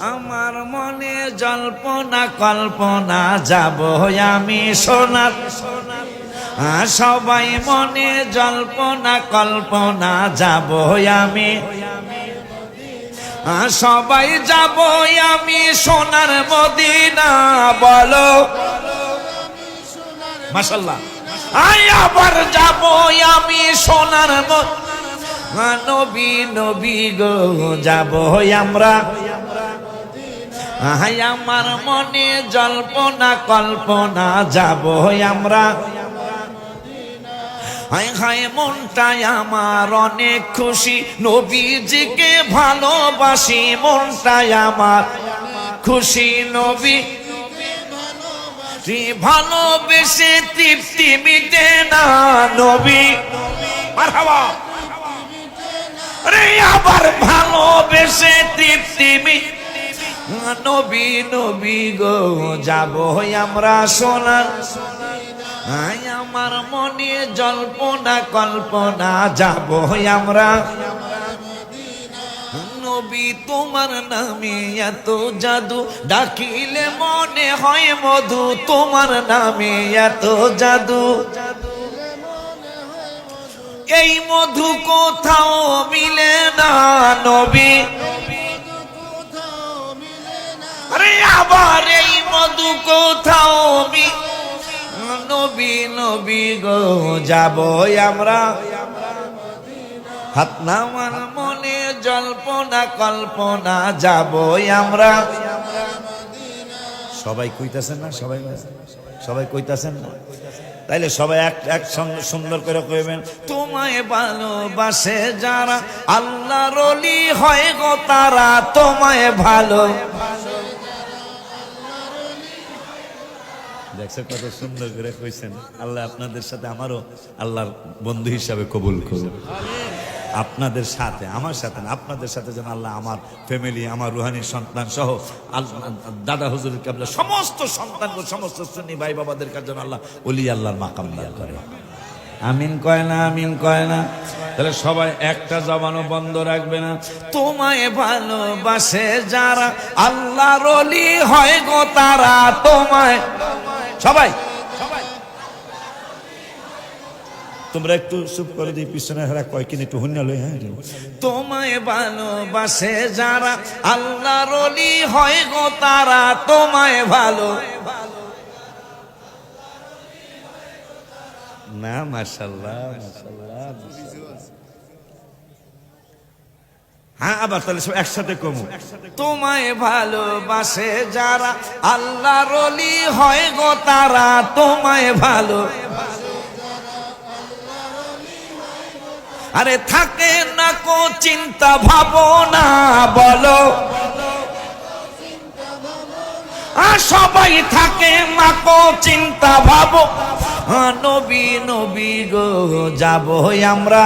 আমার মনে জল্পনা কল্পনা যাব আমি সোনার। আহ, সবাই মনে জল্পনা কল্পনা যাব আমি। সবাই যাব আমি সোনার মদিনা বলো। মাসাল্লাহ আই আবার যাব আমি সোনার নবী নবী গো যাব আমরা। আহাই আমার মনে জল্পনা, কল্পনা যাব আমরা। হাই হাই, মনটাই আমার অনেক খুশি। নবীজিকে ভালোবাসি, মনটাই আমার খুশি। নবী ভালোবেসে তৃপ্তি মিটে না, নবী। মারহাবা। রে আবার ভালোবেসে তৃপ্তি মিটে নবী নবী গো যাব আমরা আই, আমার মনে জল্পনা, কল্পনা যাব আমরা। নবী, তোমার নামে এত জাদু, ডাকিলে মনে হয় মধু, তোমার নামে এত জাদু। এই মধু কোথাও মিলে না নবী। মধু কোথাও নবী নবী গো, যাব আমরা। হাত নামার মনে জল্পনা, কল্পনা, যাব আমরা। সবাই কইতাছেন না? সবাই সবাই কইতাছেন না? তাইলে সবাই এক এক সুন্দর করে কইবেন, তোমায় ভালোবাসে যারা আল্লাহ রলি হয় গো তারা, তোমায় ভালো দেখছে কত সুন্দর করে কইছেন। আল্লাহ আপনাদের সাথে আমারও আল্লাহর বন্ধু হিসাবে কবুল করুন আপনাদের সাথে, আমার সাথে আপনাদের সাথে যেন আল্লাহ আমার ফ্যামিলি আমার রুহানি সন্তান সহ দাদা হুজুর কাবলা সমস্ত সন্তান সমস্ত সুন্নি ভাই বাবাদের কাছে যেন আল্লাহ অলি আল্লাহর মাকাম দিয়া করে। আমিন কয় না, আমিন কয় না। তাহলে সবাই একটা জবানও বন্ধ রাখবে না। তোমায় ভালোবাসে যারা আল্লাহর অলি হয় গো তারা তোমায় সবাই। তোমরা একটু চুপ করে দিই, পিছনে হারা কয়েকদিন একটু হন্য লই হ্যাঁ তোমায় ভালোবাসে যারা, আল্লাহর অলি হয় গো তারা, তোমায় ভালো। না মাশাল্লাহ মাশাল্লাহ। হ্যাঁ আবার তাহলে সব একসাথে কমু। তোমায় ভালোবাসে যারা আল্লাহ রলি হয় গো তারা, তোমায় ভালো আরে থাকে না কো চিন্তা ভাবনা, বলো। আর সবাই থাকে না কো চিন্তা ভাবো নবী নবী গো যাব আমরা।